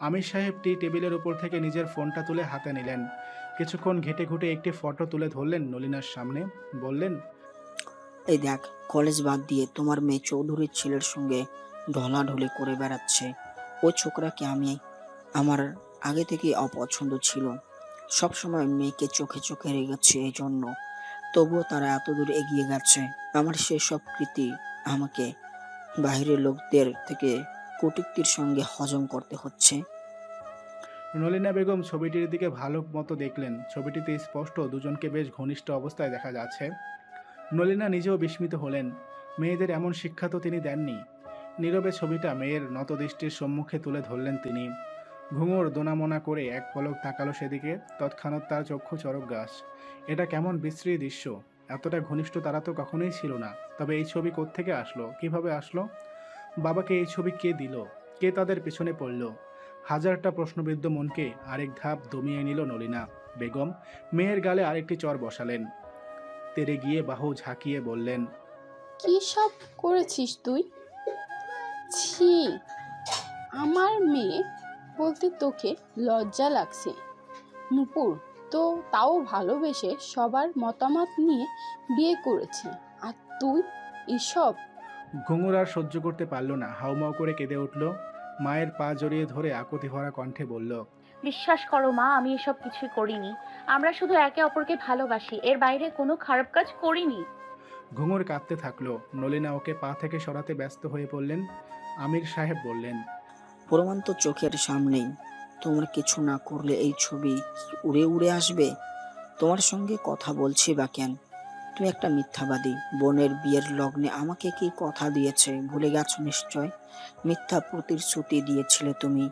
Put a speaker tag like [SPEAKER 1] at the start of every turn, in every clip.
[SPEAKER 1] আমির সাহেব টি টেবিলের উপর থেকে নিজের ফোনটা তুলে হাতে নিলেন। কিছুক্ষণ ঘেটে ঘুটে একটি ফটো তুলে ধরলেন নলিনার সামনে, বললেন,
[SPEAKER 2] এই দেখ, কলেজ বাদ দিয়ে তোমার মেয়ে চৌধুরীর ছেলের সঙ্গে ঢলাঢলি করে বেড়াচ্ছে। ও ছোকরাকে আমি আমার আগে থেকে অপছন্দ ছিল। সবসময় মেয়েকে চোখে চোখে রেখেছে এই জন্য তবুও তারা এত দূর এগিয়ে গেছে। আমার সেসব কৃতি আমাকে বাইরের লোকদের থেকে কটূক্তির সঙ্গে হজম করতে হচ্ছে।
[SPEAKER 1] নলিনা বেগম ছবিটির দিকে ভালো মতো দেখলেন। ছবিটিতে স্পষ্ট দুজনকে বেশ ঘনিষ্ঠ অবস্থায় দেখা যাচ্ছে। নলিনা নিজেও বিস্মিত হলেন। মেয়েদের এমন শিক্ষা তো তিনি দেননি। নীরবে ছবিটা মেয়ের নতদৃষ্টির সম্মুখে তুলে ধরলেন তিনি। ঘুঙুর দোনামোনা করে এক পলক তাকালো সেদিকে, তৎক্ষণাৎ তার চক্ষু চরক গাছ। এটা কেমন বিশ্রী দৃশ্য। এতটা ঘনিষ্ঠ তারা তো কখনোই ছিল না। তবে এই ছবি কোত্থেকে আসলো? কীভাবে আসলো? বাবাকে এই ছবি কে দিল? কে তাদের পেছনে পড়ল? হাজারটা প্রশ্নবিদ্ধ মনকে আরেক ধাপ দমিয়ে নিল নলিনা। বেগম মেয়ের গালে আরেকটি চর বসালেন। তেরে গিয়ে বাহু ঝাঁকিয়ে বললেন,
[SPEAKER 3] কি সব করেছিস তুই? ছি, আমার মেয়ে বলতে তোকে লজ্জা লাগছে। নুপুর, তো তাও ভালোবেসে সবার মতামত নিয়ে বিয়ে করেছে। আর তুই এসব
[SPEAKER 1] ঘুঙুর আর সহ্য করতে পারল না। হাউমাউ করে কেঁদে উঠল। মায়ের পা জড়িয়ে ধরে আকুতি ভরা কণ্ঠে বলল
[SPEAKER 4] বিশ্বাস করো মা আমি এসব কিছুই করিনি। আমরা শুধু একে অপরকে ভালোবাসি। এর বাইরে কোনো খারাপ কাজ করিনি।
[SPEAKER 1] ঘুঙুর কাঁদতে থাকল। নলিনা ওকে পা থেকে সরাতে ব্যস্ত হয়ে পড়লেন। আমির সাহেব বললেন
[SPEAKER 2] প্রমাণ তো চোখের সামনেই। তোমরা কিছু না করলে এই ছবি উড়ে উড়ে আসবে? তোমার সঙ্গে কথা বলছি বা কেন তুমি একটা মিথ্যাবাদী। বোনের বিয়ের লগ্নে আমাকে কি কথা দিয়েছে? ভুলে গেছো নিশ্চয়? মিথ্যা প্রতিশ্রুতি দিয়েছিলে তুমি।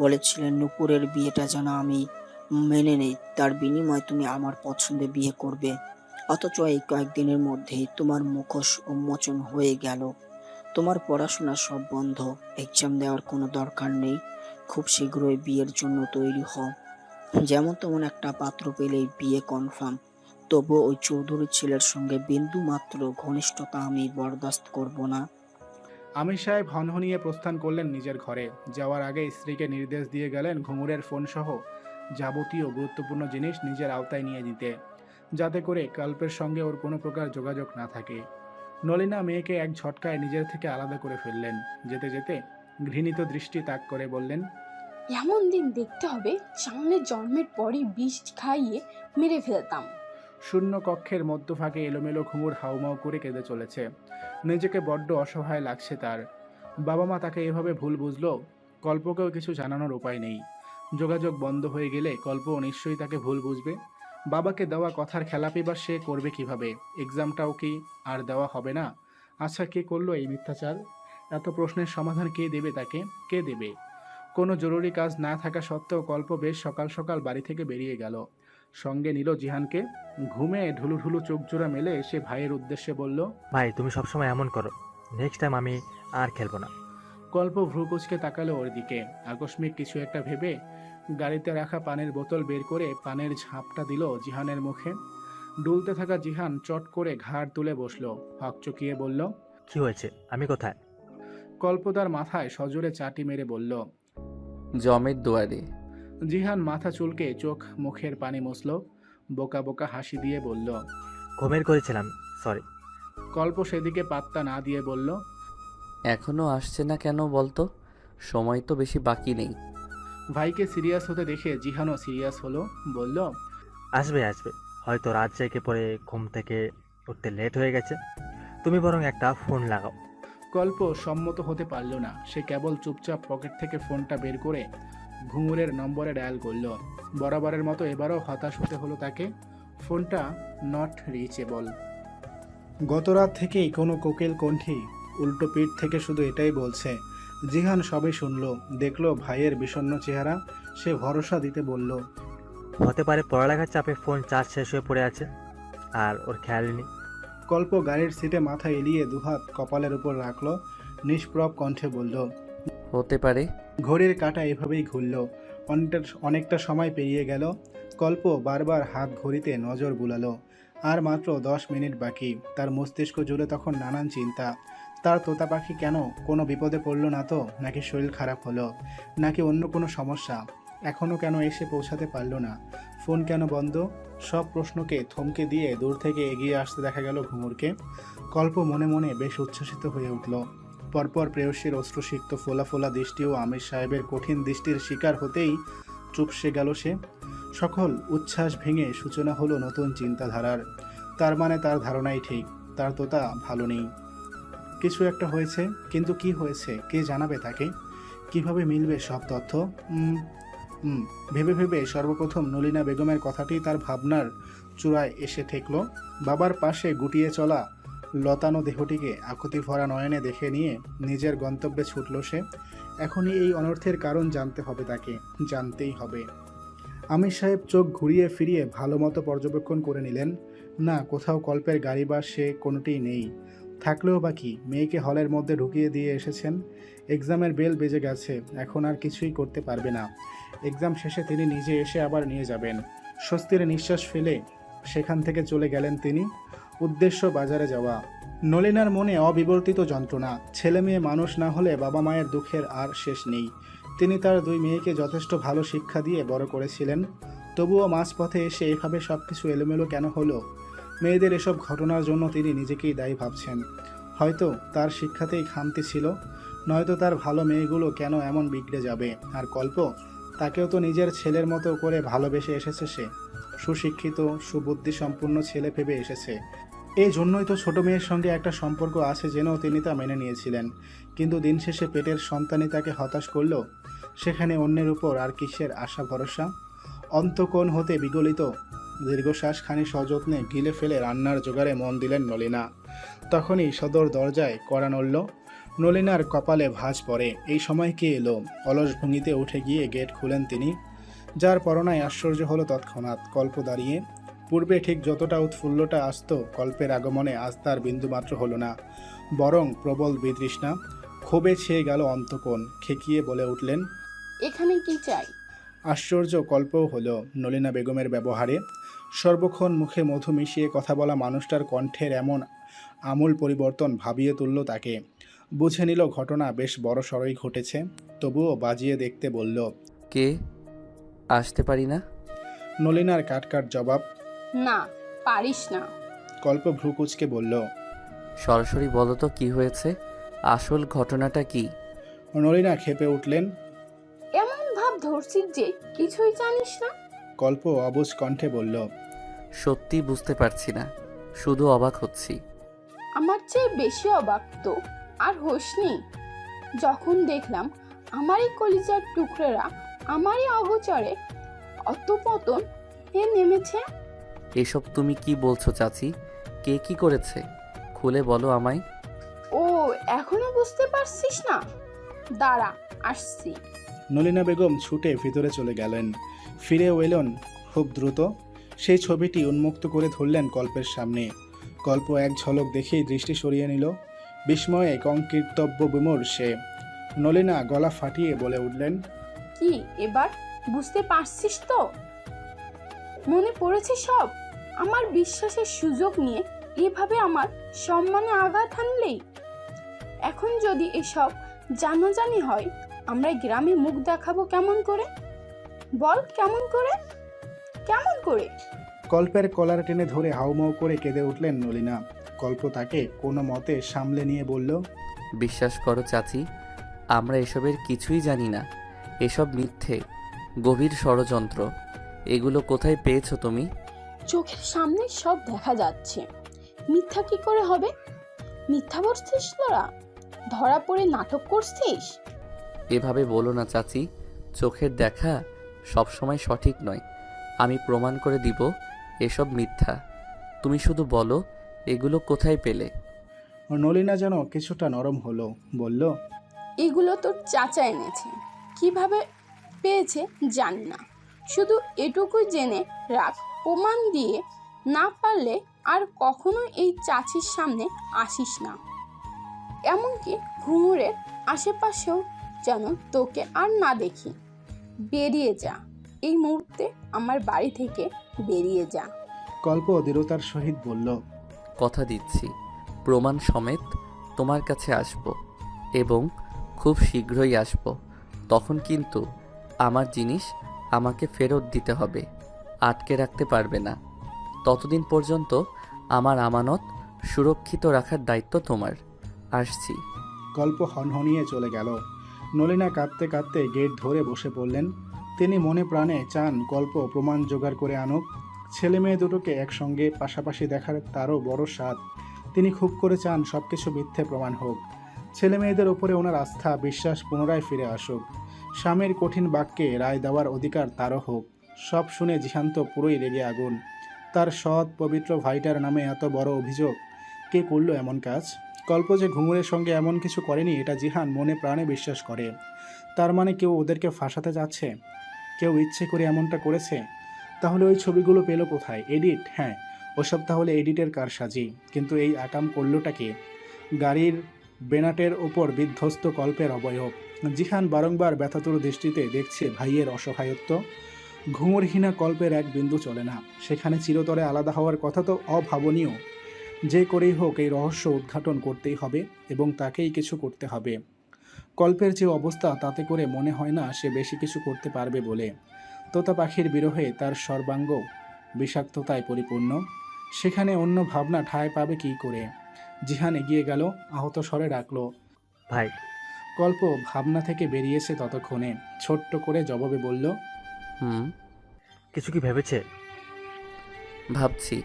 [SPEAKER 2] বলেছিলে নুপুরের বিয়েটা যেন আমি মেনে নেই। তার বিনিময়ে তুমি আমার পছন্দে বিয়ে করবে। অথচ এই কয়েকদিনের মধ্যেই তোমার মুখোশ উন্মোচন হয়ে গেল। তোমার পড়াশোনা সব বন্ধ। এক্সাম দেওয়ার কোনো দরকার নেই। খুব শীঘ্রই বিয়ের জন্য তৈরি হও যেমন তেমন একটা পাত্র পেলেই বিয়ে কনফার্ম তবু ওই চৌধুরী ছেলের সঙ্গে বিন্দু মাত্র ঘনিষ্ঠতা আমি বরদাস্ত করব না।
[SPEAKER 1] আমির সাহেব হনহনিয়ে প্রস্থান করলেন নিজের ঘরে। যাওয়ার আগে স্ত্রীকে নির্দেশ দিয়ে গেলেন ঘুঙুরের ফোন সহ যাবতীয় গুরুত্বপূর্ণ জিনিস নিজের আওতায় নিয়ে দিতে যাতে করে কল্পের সঙ্গে ওর কোনো প্রকার যোগাযোগ না থাকে। নলিনা মেয়েকে এক ঝটকায় নিজের থেকে আলাদা করে ফেললেন। যেতে যেতে ঘৃণিত দৃষ্টি তাক করে বললেন
[SPEAKER 3] এমন দিন দেখতে হবে সামনের জন্মের পরই বিষ খাইয়ে মেরে ফেলতাম।
[SPEAKER 1] শূন্য কক্ষের মধ্যভাগে এলোমেলো ঘুঙুর হাউমাউ করে কেঁদে চলেছে। নিজেকে বড্ড অসহায় লাগছে তার। বাবা মা তাকে এভাবে ভুল বুঝলো? কল্পকেও কিছু জানানোর উপায় নেই। যোগাযোগ বন্ধ হয়ে গেলে কল্পও নিশ্চয়ই তাকে ভুল বুঝবে। বাবাকে দেওয়া কথার খেলাপি বা সে করবে কীভাবে? এক্সামটাও কি আর দেওয়া হবে না? আচ্ছা কে করল এই মিথ্যাচার? এত প্রশ্নের সমাধান কে দেবে তাকে? কে দেবে? কোনো জরুরি কাজ না থাকা সত্ত্বেও কল্প বেশ সকাল সকাল বাড়ি থেকে বেরিয়ে গেল। সঙ্গে নিল জিহানকে। ঘুমে ঢুলু ঢুলু চোখ জোড়া মেলে সে ভাইয়ের উদ্দেশ্যে বলল
[SPEAKER 5] ভাই তুমি সবসময় এমন করো। নেক্সট টাইম আমি আর খেলব না।
[SPEAKER 1] কল্প ভ্রুকুচকে তাকালো ওর দিকে। আকস্মিক কিছু একটা ভেবে গাড়িতে রাখা পানের বোতল বের করে পানের ঝাঁপটা দিল জিহানের মুখে। ডুলতে থাকা জিহান চট করে ঘাড় তুলে বসল হকচকিয়ে বলল
[SPEAKER 5] কি হয়েছে? আমি কোথায়?
[SPEAKER 1] কল্পদার মাথায় সজোরে চাটি মেরে বলল
[SPEAKER 6] জমের দুয়ারে।
[SPEAKER 1] জিহান মাথা চুলকে চোখ মুখের পানি মুছল বোকা বোকা হাসি দিয়ে বলল
[SPEAKER 5] ঘুমের করেছিলাম সরি
[SPEAKER 1] কল্প সেদিকে পাত্তা না দিয়ে বলল
[SPEAKER 6] এখনও আসছে না কেন বলতো? সময় তো বেশি বাকি নেই।
[SPEAKER 1] ভাইকে সিরিয়াস হতে দেখে জিহানও সিরিয়াস হলো বলল
[SPEAKER 5] আসবে আসবে। হয়তো রাত জেগে পরে ঘুম থেকে উঠতে লেট হয়ে গেছে। তুমি বরং একটা ফোন লাগাও।
[SPEAKER 1] কল্প সম্মত হতে পারল না। সে কেবল চুপচাপ পকেট থেকে ফোনটা বের করে ঘুঙুরের নম্বরে ডায়াল করল। বরাবরের মতো এবারও হতাশ হতে হলো তাকে। ফোনটা নট রিচেবল গত রাত থেকেই কোনো কোকেল কণ্ঠী উল্টো পিঠ থেকে শুধু এটাই বলছে জিহান সবে শুনলো দেখল ভাইয়ের বিষণ্ণ চেহারা সে ভরসা দিতে বলল।
[SPEAKER 5] হতে পারে পড়ালেখার চাপে ফোন চার্জ শেষ হয়ে পড়ে আছে আর ওর খেয়াল নেই।
[SPEAKER 1] কল্প গাড়ির সিটে মাথা এলিয়ে দুহাত কপালের উপর রাখল নিষ্প্রব কণ্ঠে বলল
[SPEAKER 6] হতে পারে
[SPEAKER 1] ঘড়ির কাঁটা এভাবেই ঘুরল। অনেকটা অনেকটা সময় পেরিয়ে গেল। কল্প বারবার হাত ঘড়িতে নজর বুলালো। আর মাত্র দশ মিনিট বাকি। তার মস্তিষ্ক জুড়ে তখন নানান চিন্তা। তার তোতা পাখি কেন? কোনো বিপদে পড়ল না তো? নাকি শরীর খারাপ হলো? নাকি অন্য কোনো সমস্যা? এখনও কেন এসে পৌঁছাতে পারল না? ফোন কেন বন্ধ? সব প্রশ্নকে থমকে দিয়ে দূর থেকে এগিয়ে আসতে দেখা গেল ঘুঙুরকে কল্প মনে মনে বেশ উচ্ছ্বসিত হয়ে উঠল। পরপর প্রেয়সীর অশ্রুসিক্ত ফোলা ফোলা দৃষ্টি ও আমির সাহেবের কঠিন দৃষ্টির শিকার হতেই চুপসে গেল সে। সকল উচ্ছ্বাস ভেঙে সূচনা হলো নতুন চিন্তাধারার। তার মানে তার ধারণাই ঠিক, তার তোতা ভালো নেই। কিছু একটা হয়েছে, কিন্তু কি হয়েছে, কে জানাবে তাকে? কীভাবে মিলবে সব তথ্য? ভেবে ভেবে সর্বপ্রথম নলিনা বেগমের কথাটি তার ভাবনার চূড়ায় এসে ঠেকল। বাবার পাশে গুটিয়ে চলা লতানো দেহটিকে আকুতি ভরা নয়নে দেখে নিয়ে নিজের গন্তব্যে ছুটল সে। এখনই এই অনর্থের কারণ জানতে হবে তাকে, জানতেই হবে। আমির সাহেব চোখ ঘুরিয়ে ফিরিয়ে ভালো মতো পর্যবেক্ষণ করে নিলেন, না, কোথাও কল্পের গাড়ি বা সে কোনোটিই নেই। থাকলেও বা কি, মেয়েকে হলের মধ্যে ঢুকিয়ে দিয়ে এসেছেন? এক্সামের বেল বেজে গেছে, এখন আর কিছুই করতে পারবে না। এক্সাম শেষে তিনি নিজে এসে আবার নিয়ে যাবেন। স্বস্তির নিঃশ্বাস ফেলে সেখান থেকে চলে গেলেন তিনি। উদ্দেশ্য বাজারে যাওয়া। নলিনার মনে অবিবর্তিত যন্ত্রণা। ছেলে মেয়ে মানুষ না হলে বাবা মায়ের দুঃখের আর শেষ নেই। তিনি তার দুই মেয়েকে যথেষ্ট ভালো শিক্ষা দিয়ে বড় করেছিলেন। তবুও মাঝপথে এসে এভাবে সব কিছু এলোমেলো কেন হলো? মেয়েদের এসব ঘটনার জন্য তিনি নিজেকেই দায়ী ভাবছেন। হয়তো তার শিক্ষাতেই খামতি ছিল। নয়তো তার ভালো মেয়েগুলো কেন এমন বিগড়ে যাবে? আর কল্প? তাকেও তো নিজের ছেলের মতো করে ভালোবেসে এসেছে সে। সুশিক্ষিত সুবুদ্ধি সম্পূর্ণ ছেলে ভেবে এসেছে। এই জন্যই তো ছোট মেয়ের সঙ্গে একটা সম্পর্ক আছে জেনেও তিনি তা মেনে নিয়েছিলেন। কিন্তু দিন শেষে পেটের সন্তানই তাকে হতাশ করল। সেখানে অন্যের উপর আর কিসের আশা, ভরসা? অন্তকোণ হতে বিগলিত দীর্ঘশ্বাস খানি সযত্নে গিলে ফেলে রান্নার জোগাড়ে মন দিলেন নলিনা। তখনই সদর দরজায় কড়া নড়ল, নলিনার কপালে ভাঁজ পড়ে, এই সময় কে এলো? অলস ভঙ্গিতে উঠে গিয়ে গেট খুলেন তিনি, যার পরনায় আশ্চর্য হলো তৎক্ষণাৎ, কল্প দাঁড়িয়ে পূর্বে ঠিক যতটা উৎফুল্লটা আসত কল্পের আগমনে আজ তার বিন্দুমাত্র হলো না। বরং প্রবল বিতৃষ্ণা ক্ষোভে ছেয়ে গেল অন্তকোণ খেকিয়ে বলে উঠলেন
[SPEAKER 3] এখানে কি চাই?
[SPEAKER 1] আশ্চর্য কল্পও হলো নলিনা বেগমের ব্যবহারে। সর্বক্ষণ মুখে মধু মিশিয়ে কথা বলা মানুষটার কণ্ঠের এমন আমূল পরিবর্তন ভাবিয়ে তুলল তাকে। বুঝে নিল ঘটনা বেশ বড় সড়ই ঘটেছে তবুও বাজিয়ে দেখতে বলল
[SPEAKER 6] কে? আসতে পারি না?
[SPEAKER 1] নলিনার কাটকাট জবাব
[SPEAKER 3] না পারিস না।
[SPEAKER 1] কল্প ভ্রুকুচকে বলল
[SPEAKER 6] সরাসরি বলো তো কি হয়েছে? আসল ঘটনাটা কি?
[SPEAKER 1] নলিনা খেপে উঠলেন।
[SPEAKER 3] এমন ভাব ধরছিস যে কিছুই জানিস না?
[SPEAKER 1] কল্প অবুজ কণ্ঠে বলল
[SPEAKER 6] সত্যি বুঝতে পারছি না শুধু অবাক হচ্ছি।
[SPEAKER 3] আমার চেয়ে বেশি অবাক তো আর হোসনি যখন দেখলাম আমারই কলিজার টুকরোরা আমারই অগোচরে অতপতন এ নেমেছে।
[SPEAKER 6] এসব তুমি কি বলছো চাচি? কে কি করেছে? খুলে বলো আমায়।
[SPEAKER 3] ও এখনও বুঝতে পারছিস না? দাঁড়া আসছি।
[SPEAKER 1] নলিনা বেগম ছুটে ভিতরে চলে গেলেন। ফিরেও এলেন খুব দ্রুত। সেই ছবিটি উন্মুক্ত করে ধরলেন কল্পের সামনে। কল্প এক ঝলক দেখেই দৃষ্টি সরিয়ে নিল। বিস্ময়ে কঙ্কৃতব্য বিমর সে। নলিনা গলা ফাটিয়ে বলে উঠলেন
[SPEAKER 3] কি এবার? বুঝতে পারছিস তো? মনে পড়েছে সব? আমার বিশ্বাসের সুযোগ নিয়ে এভাবে আমার সম্মানে আঘাত হানলেই? এখন যদি এসব জানাজানি হয় আমরা গ্রামে মুখ দেখাবো কেমন করে? বল কেমন করে? কেমন করে?
[SPEAKER 1] কল্পের কলার টেনে ধরে হাউমাউ করে কেঁদে উঠলেন নলিনা। কল্প তাকে কোনো মতে সামলে নিয়ে বলল
[SPEAKER 6] বিশ্বাস করো চাচি আমরা এসবের কিছুই জানি না। এসব মিথ্যে গভীর ষড়যন্ত্র। এগুলো কোথায় পেয়েছ তুমি?
[SPEAKER 3] চোখের সামনে সব দেখা যাচ্ছে। মিথ্যা কি করে হবে? মিথ্যা বলছিস তোরা? ধরা পড়ে নাটক করছিস?
[SPEAKER 6] এভাবে বলো না চাচি চোখের দেখা সবসময় সঠিক নয়। আমি প্রমাণ করে দিব এসব মিথ্যা। তুমি শুধু বলো এগুলো কোথায় পেলে?
[SPEAKER 1] নলিনা যেন কিছুটা নরম হলো। বলল
[SPEAKER 3] এগুলো তোর চাচা এনেছে। কীভাবে পেয়েছে জানি না। শুধু এটুকুই জেনে রাখ প্রমাণ দিয়ে না পারলে আর কখনো এই চাচির সামনে আসিস না। এমনকি ঘুঙুরের আশেপাশেও যেন তোকে আর না দেখি। বেরিয়ে যা। এই মুহূর্তে আমার বাড়ি থেকে বেরিয়ে যা।
[SPEAKER 1] কল্প দৃঢ়তার সহিত বলল
[SPEAKER 6] কথা দিচ্ছি। প্রমাণ সমেত তোমার কাছে আসব এবং খুব শীঘ্রই আসব। তখন কিন্তু আমার জিনিস আমাকে ফেরত দিতে হবে। আটকে রাখতে পারবে না। ততদিন পর্যন্ত আমার আমানত সুরক্ষিত রাখার দায়িত্ব তোমার। আসছি।
[SPEAKER 1] গল্প হনহনিয়ে চলে গেল। নলিনা কাঁদতে কাঁদতে গেট ধরে বসে পড়লেন। তিনি মনে প্রাণে চান গল্প প্রমাণ জোগাড় করে আনুক। ছেলে মেয়ে দুটোকে একসঙ্গে পাশাপাশি দেখার তারও বড় স্বাদ। তিনি খুব করে চান সব কিছু মিথ্যে প্রমাণ হোক। ছেলে মেয়েদের ওপরে ওনার আস্থা, বিশ্বাস পুনরায় ফিরে আসুক। স্বামীর কঠিন বাক্যে রায় দেওয়ার অধিকার তারও হোক। সব শুনে জিশান্ত পুরোই রেগে আগুন। তার সৎ, পবিত্র ভাইটার নামে এত বড় অভিযোগ। কে করল এমন কাজ? কল্প যে ঘুঙুরের সঙ্গে এমন কিছু করেনি, এটা জিহান মনে প্রাণে বিশ্বাস করে। তার মানে কেউ ওদেরকে ফাঁসাতে যাচ্ছে? কেউ ইচ্ছে করে এমনটা করেছে? তাহলে ওই ছবিগুলো পেল কোথায়? এডিট? হ্যাঁ ওসব তাহলে এডিটের কারসাজি। কিন্তু এই আকাম করলোটাকে গাড়ির বেনাটের ওপর বিধ্বস্ত কল্পের অবয়ব। জিহান বারংবার ব্যথাতুর দৃষ্টিতে দেখছে ভাইয়ের অসহায়ত্ব। ঘুঙুরহীনা কল্পের এক বিন্দু চলে না। সেখানে চিরতরে আলাদা হওয়ার কথা তো অভাবনীয়। যে করেই হোক এই রহস্য উদ্ঘাটন করতেই হবে এবং তাকেই কিছু করতে হবে। কল্পের যে অবস্থা তাতে করে মনে হয় না সে বেশি কিছু করতে পারবে বলে। তোতা পাখির বিরহে তার সর্বাঙ্গ বিষাক্ততায় পরিপূর্ণ। সেখানে অন্য ভাবনা ঠায় পাবে কী করে? জিহান এগিয়ে গেল আহত স্বরে ডাকলো
[SPEAKER 5] ভাই।
[SPEAKER 1] কল্প ভাবনা থেকে বেরিয়েছে ততক্ষণে ছোট্ট করে জবাবে বলল
[SPEAKER 6] হুম।
[SPEAKER 5] কিছু কি ভেবেছে?
[SPEAKER 6] ভাবছি।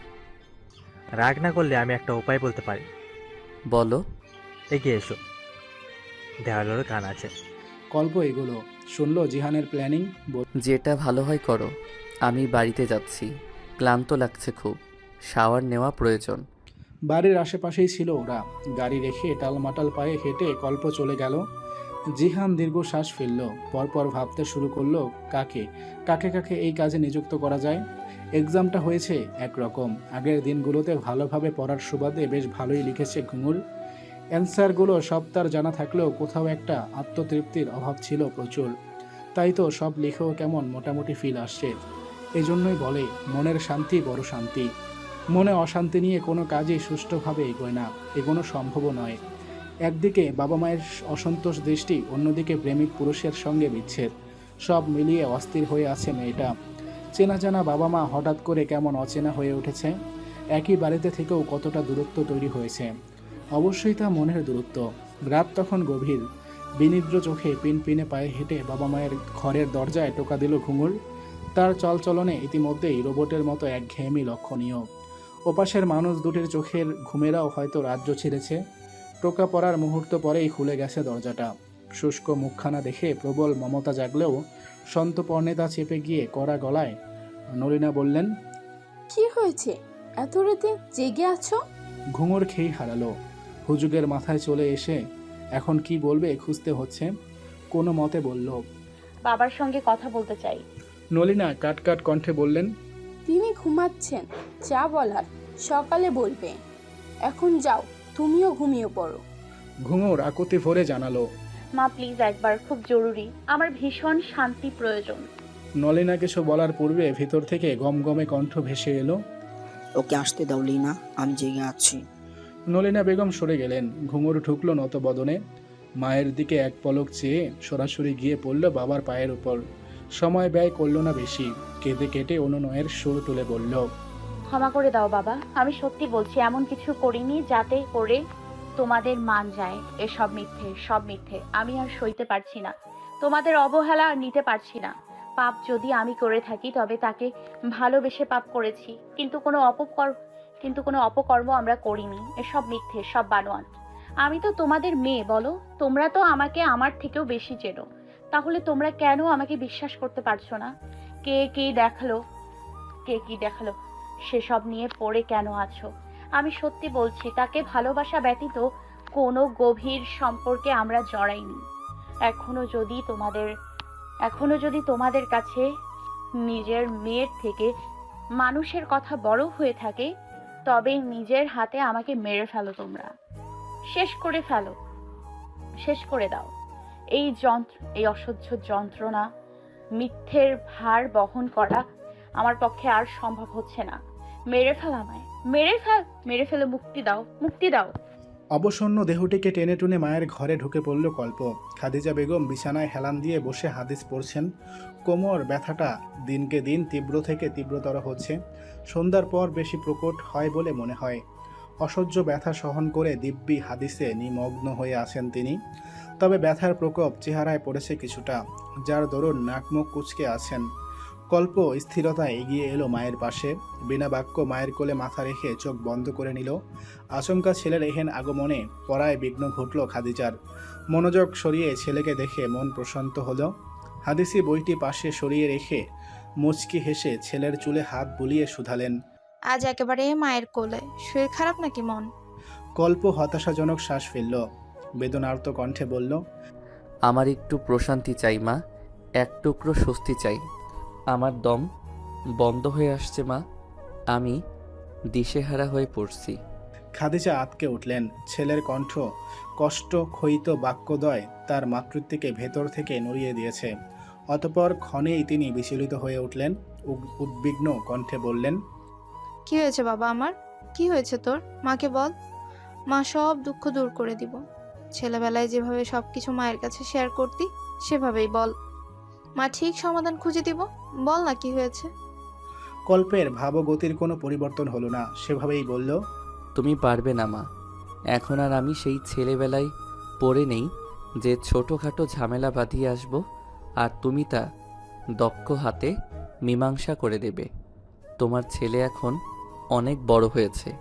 [SPEAKER 5] রাগ না করলে আমি একটা উপায় বলতে পারি।
[SPEAKER 6] বলো।
[SPEAKER 5] এগিয়ে এসো। দেওয়ালেরও কান আছে।
[SPEAKER 1] কল্প এগুলো। শুনলো জিহানের প্ল্যানিং
[SPEAKER 6] যেটা ভালো হয় করো। আমি বাড়িতে যাচ্ছি। ক্লান্ত লাগছে খুব। শাওয়ার নেওয়া প্রয়োজন।
[SPEAKER 1] বাড়ির আশেপাশেই ছিল ওরা। গাড়ি রেখে টালমাটাল পায়ে হেঁটে কল্প চলে গেল। জিহান দীর্ঘশ্বাস ফেলল, পরপর ভাবতে শুরু করল, কাকে? কাকে কাকে এই কাজে নিযুক্ত করা যায়? এক্সামটা হয়েছে একরকম। আগের দিনগুলোতে ভালোভাবে পড়ার সুবাদে বেশ ভালোই লিখেছে ঘুঙুর। অ্যান্সারগুলো সব তার জানা থাকলেও কোথাও একটা আত্মতৃপ্তির অভাব ছিল প্রচুর। তাই তো সব লিখেও কেমন মোটামুটি ফিল আসছে। এই জন্যই বলে, মনের শান্তি বড় শান্তি। মনে অশান্তি নিয়ে কোনো কাজই সুষ্ঠুভাবে এগোয় না, এগোনো সম্ভবও নয়। একদিকে বাবা মায়ের অসন্তোষ দৃষ্টি, অন্যদিকে প্রেমিক পুরুষের সঙ্গে বিচ্ছেদ। সব মিলিয়ে অস্থির হয়ে আছে মেয়েটা। চেনা জানা বাবা মা হঠাৎ করে কেমন অচেনা হয়ে উঠেছে? একই বাড়িতে থেকেও কতটা দূরত্ব তৈরি হয়েছে? অবশ্যই তা মনের দূরত্ব। রাত তখন গভীর। বিনিদ্র চোখে পিন পিনে পায়ে হেঁটে বাবা মায়ের ঘরের দরজায় টোকা দিল ঘুঙুর। তার চলচলনে ইতিমধ্যেই রোবটের মতো একঘেয়েমি লক্ষণীয়। ওপাশের মানুষ দুটির চোখের ঘুমেরাও হয়তো রাজ্য ছেড়েছে। টোকা পড়ার মুহূর্ত পরেই খুলে গেছে দরজাটা। শুষ্ক মুখখানা দেখে প্রবল মমতা জাগলেও সন্তপর্ণেতা চেপে গিয়ে কড়া গলায় নলিনা বললেন
[SPEAKER 3] কি হয়েছে? এত রাতে জেগে আছো?
[SPEAKER 1] ঘুঙুর খেই হারালো। হুজুগের মাথায় চলে এসে এখন কি বলবে খুঁজতে হচ্ছে কোনো মতে বলল
[SPEAKER 4] বাবার সঙ্গে কথা বলতে চাই।
[SPEAKER 1] নলিনা কাট কাট কণ্ঠে বললেন
[SPEAKER 3] তিনি ঘুমাচ্ছেন যা বলার সকালে বলবে। এখন যাও তুমিও ঘুমিয়ে পড়ো।
[SPEAKER 1] ঘুঙুর আকুতি ভরে জানালো।
[SPEAKER 4] মা প্লিজ একবার খুব জরুরি। আমার ভীষণ শান্তি প্রয়োজন।
[SPEAKER 1] নলিনা কিছু বলার পূর্বে ভিতর থেকে গমগমে কণ্ঠ ভেসে এলো।
[SPEAKER 2] ওকে আসতে দাও লিনা। আমি জেগে আছি।
[SPEAKER 1] নলিনা বেগম সরে গেলেন। ঘুঙুর ঢুকলো নত বদনে মায়ের দিকে এক পলক চেয়ে সরাসরি গিয়ে পড়ল বাবার পায়ের উপর। সময় ব্যয় করল না বেশি। কেঁদে কেটে অনুনয়ের সুর তুলে বলল
[SPEAKER 4] ক্ষমা করে দাও বাবা। আমি সত্যি বলছি, এমন কিছু করিনি যাতে করে তোমাদের মান যায়। এসব মিথ্যে, সব মিথ্যে। আমি আর সইতে পারছি না। তোমাদের অবহেলা আর নিতে পারছি না। পাপ যদি আমি করে থাকি, তবে তাকে ভালোবেসে পাপ করেছি। কিন্তু কোনো অপকর, কিন্তু কোনো অপকর্ম আমরা করিনি। এসব মিথ্যে, সব বানোয়ান আমি তো তোমাদের মেয়ে, বলো? তোমরা তো আমাকে আমার থেকেও বেশি চেনো। তাহলে তোমরা কেন আমাকে বিশ্বাস করতে পারছ না? কে কি দেখাল? কে কি দেখাল? সেসব নিয়ে পড়ে কেন আছো? আমি সত্যি বলছি, তাকে ভালোবাসা ব্যতীত কোনো গভীর সম্পর্কে আমরা জড়াইনি। এখনও যদি তোমাদের, এখনও যদি তোমাদের কাছে নিজের মেয়ের থেকে মানুষের কথা বড় হয়ে থাকে, তবে নিজের হাতে আমাকে মেরে ফেলো তোমরা। শেষ করে ফেলো। শেষ করে দাও। এই যন্ত্র, এই অসহ্য যন্ত্রণা, মিথ্যের ভার বহন করা আমার পক্ষে আর সম্ভব হচ্ছে না। মেরে ফেল আমায়। মেরে ফেল, মেরে ফেলে মুক্তি দাও মুক্তি দাও।
[SPEAKER 1] অবসন্ন দেহটিকে টেনে টুনে মায়ের ঘরে ঢুকে পড়ল কল্প। খাদিজা বেগম বিছানায় হেলান দিয়ে বসে হাদিস পড়ছেন। কোমর ব্যথাটা দিনকে দিন তীব্র থেকে তীব্রতর হচ্ছে। সন্ধ্যার পর বেশি প্রকট হয় বলে মনে হয়। অসহ্য ব্যথা সহন করে দিব্যি হাদিসে নিমগ্ন হয়ে আছেন তিনি। তবে ব্যথার প্রকোপ চেহারায় পড়েছে কিছুটা, যার দরুন নাক মুখ কুচকে আছেন। কল্প স্থিরতায় এগিয়ে এলো মায়ের পাশে। বিনা বাক্য মায়ের কোলে মাথা রেখে চোখ বন্ধ করে নিল। আচমকা ছেলের এহেন আগমনে পড়ায় বিঘ্ন ঘটল খাদিজার। মনোযোগ সরিয়ে ছেলেকে দেখে মন প্রশান্ত হলো। হাদিসি বইটি পাশে সরিয়ে রেখে মুচকি হেসে ছেলের চুলে হাত বুলিয়ে শুধালেন।
[SPEAKER 7] আজ একেবারে মায়ের কোলে। শরীর খারাপ নাকি মন?
[SPEAKER 1] কল্প হতাশাজনক শ্বাস ফেলল। বেদনার্ত কণ্ঠে বলল
[SPEAKER 6] আমার একটু প্রশান্তি চাই মা। এক টুকরো স্বস্তি চাই। আমার দম বন্ধ হয়ে আসছে মা। আমি দিশেহারা হয়ে পড়ছি।
[SPEAKER 1] খাদিজা আতকে উঠলেন। ছেলের কণ্ঠ কষ্ট ক্ষয়িত বাক্যদয় তার মাতৃত্বকে ভেতর থেকে নড়িয়ে দিয়েছে। অতপর ক্ষণেই তিনি বিচলিত হয়ে উঠলেন। উদ্বিগ্ন কণ্ঠে বললেন
[SPEAKER 7] কি হয়েছে বাবা আমার? কি হয়েছে তোর? মাকে বল। মা সব দুঃখ দূর করে দিব। ছেলেবেলায় যেভাবে সব কিছু মায়ের কাছে শেয়ার করতি সেভাবেই বল। মা ঠিক সমাধান খুঁজে দিব? বল না কি হয়েছে।
[SPEAKER 1] কল্পের ভাবগতির কোনো পরিবর্তন হলো না। সেভাবেই বলল
[SPEAKER 6] তুমি পারবে না মা। এখন আর আমি সেই ছেলেবেলায় পড়ে নেই যে ছোটোখাটো ঝামেলা বাঁধিয়ে আসব আর তুমি তা দক্ষ হাতে মীমাংসা করে দেবে। তোমার ছেলে এখন অনেক বড় হয়েছে।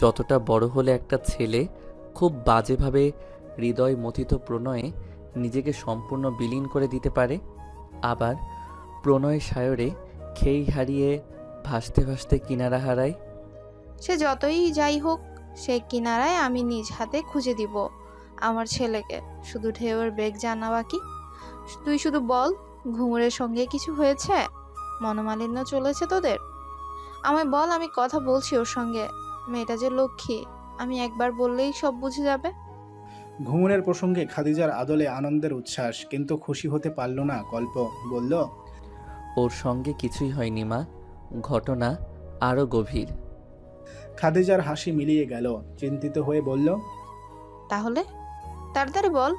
[SPEAKER 6] যতটা বড় হলে একটা ছেলে খুব বাজেভাবে হৃদয় মথিত প্রণয়ে নিজেকে সম্পূর্ণ বিলীন করে দিতে পারে, আবার প্রণয় সায়রে খেই হারিয়ে ভাসতে ভাসতে কিনারা হারায়।
[SPEAKER 7] সে যতই যাই হোক, সে কিনারায় আমি নিজ হাতে খুঁজে দিব আমার ছেলেকে। শুধু ঢেউয়ের বেগ জানা বাকি? তুই শুধু বল, ঘুঙুরের সঙ্গে কিছু হয়েছে? মনোমালিন্য চলেছে তোদের? আমায় বল, আমি কথা বলছি ওর সঙ্গে। মেয়েটা যে লক্ষ্মী, আমি একবার বললেই সব বুঝে যাবে।
[SPEAKER 1] ঘুমনের প্রসঙ্গে খাদিজার আদলে আনন্দের উচ্ছ্বাস কিন্তু খুশি হতে পারল না কল্প বলল।
[SPEAKER 6] ওর সঙ্গে কিছুই হয়নি মা। ঘটনা আরও গভীর।
[SPEAKER 1] খাদিজার হাসি মিলিয়ে গেল চিন্তিত হয়ে বলল
[SPEAKER 7] তাহলে? তাড়াতাড়ি বল।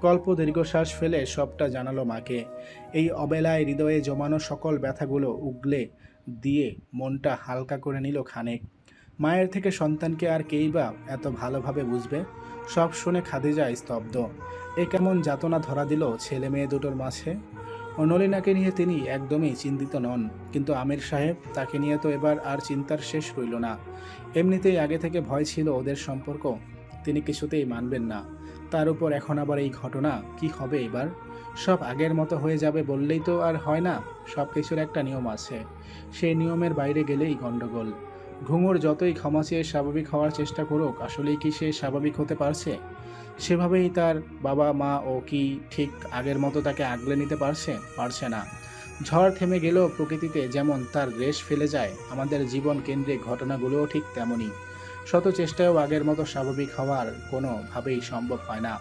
[SPEAKER 1] কল্প দীর্ঘশ্বাস ফেলে সবটা জানালো মাকে। এই অবেলায় হৃদয়ে জমানো সকল ব্যথাগুলো উগলে দিয়ে মনটা হালকা করে নিল খানেক। মায়ের থেকে সন্তানকে আর কেই বা এত ভালোভাবে বুঝবে? সব শুনে খাদিজা স্তব্ধ। এ কেমন যাতনা ধরা দিল ছেলে মেয়ে দুটোর মাঝে? নলিনাকে নিয়ে তিনি একদমই চিন্তিত নন, কিন্তু আমির সাহেব তাকে নিয়ে তো এবার আর চিন্তার শেষ রইল না। এমনিতেই আগে থেকে ভয় ছিল ওদের সম্পর্ক, তিনি কিছুতেই মানবেন না। তার উপর এখন আবার এই ঘটনা, কি হবে এবার? সব আগের মতো হয়ে যাবে বললেই তো আর হয় না সব কিছুর একটা নিয়ম আছে। সেই নিয়মের বাইরে গেলেই গণ্ডগোল। ঘুঙুর যতই ক্ষমা চেয়ে স্বাভাবিক হওয়ার চেষ্টা করুক, আসলেই কি সে স্বাভাবিক হতে পারছে? সেভাবেই তার বাবা, মা ও কি ঠিক আগের মতো তাকে আগলে নিতে পারছে? পারছে না। ঝড় থেমে গেলেও প্রকৃতিতে যেমন তার রেশ ফেলে যায়, আমাদের জীবন কেন্দ্রিক ঘটনাগুলোও ঠিক তেমনই। শত চেষ্টায়ও আগের মতো স্বাভাবিক হওয়ার কোনোভাবেই সম্ভব হয় না।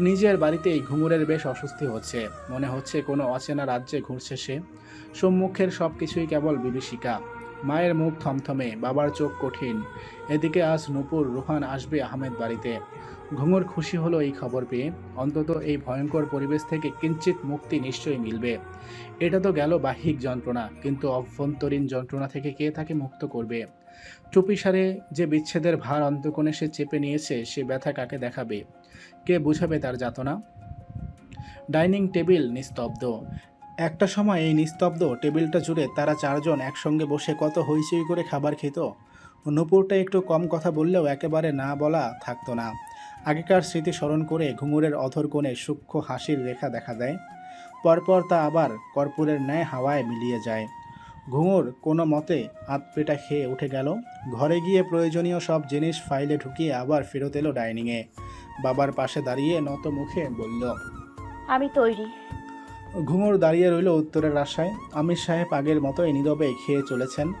[SPEAKER 1] নিজের বাড়িতেই ঘুঙুরের বেশ অস্বস্তি হচ্ছে। মনে হচ্ছে কোনো অচেনা রাজ্যে ঘুরছে সে। সম্মুখের সব কিছুই কেবল বিভীষিকা। মায়ের মুখ থমথমে, বাবার চোখ কঠিন। এদিকে আজ নূপুর, রুহান আসবে আহমেদ বাড়িতে। ঘুঙুর খুশি হলো এই খবর পেয়ে। অন্তত এই ভয়ঙ্কর পরিবেশ থেকে কিঞ্চিত মুক্তি নিশ্চয়ই মিলবে। এটা তো গেল বাহ্যিক যন্ত্রণা, কিন্তু অভ্যন্তরীণ যন্ত্রণা থেকে কে তাকে মুক্ত করবে? চুপিসারে যে বিচ্ছেদের ভার অন্তকোণে সে চেপে নিয়েছে, সে ব্যথা কাকে দেখাবে? কে বুঝাবে তার যাতনা? ডাইনিং টেবিল নিস্তব্ধ। একটা সময় এই নিস্তব্ধ টেবিলটা জুড়ে তারা চারজন একসঙ্গে বসে কত হইচই করে খাবার খেত। নূপুরটা একটু কম কথা বললেও একেবারে না বলা থাকতো না। আগেকার স্মৃতি স্মরণ করে ঘুঙুরের অধর কোণে সূক্ষ্ম হাসির রেখা দেখা দেয়। পরপর তা আবার কর্পূরের ন্যায় হাওয়ায় মিলিয়ে যায়। ঘুঙুর কোনো মতে আতপেটা খেয়ে উঠে গেল। ঘরে গিয়ে প্রয়োজনীয় সব জিনিস ফাইলে ঢুকিয়ে আবার ফেরত এলো ডাইনিংয়ে। বাবার পাশে দাঁড়িয়ে নত মুখে বলল,
[SPEAKER 4] আমি তৈরি।
[SPEAKER 1] ঘুঙুর দাঁড়িয়ে রইল উত্তরের আশায় আমির সাহেব আগের মতোই নীরবে খেয়ে চলেছেন।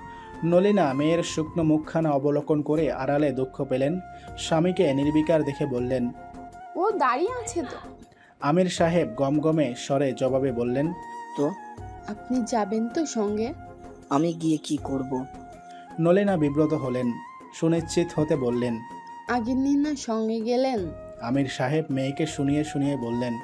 [SPEAKER 1] নলিনা মেয়ের শুকনো মুখখানা অবলোকন করে আড়ালে দুঃখ পেলেন। স্বামীকে নির্বিকার দেখে বললেন
[SPEAKER 3] ও দাঁড়িয়ে আছে তো।
[SPEAKER 1] আমির সাহেব গমগমে স্বরে জবাবে বললেন
[SPEAKER 2] তো?
[SPEAKER 3] আপনি যাবেন তো সঙ্গে।
[SPEAKER 2] আমি গিয়ে কি করব।
[SPEAKER 1] নলিনা বিব্রত হলেন সুনিশ্চিত হতে বললেন
[SPEAKER 3] আগের দিন না সঙ্গে গেলেন?
[SPEAKER 1] আমির সাহেব মেয়েকে শুনিয়ে শুনিয়ে বললেন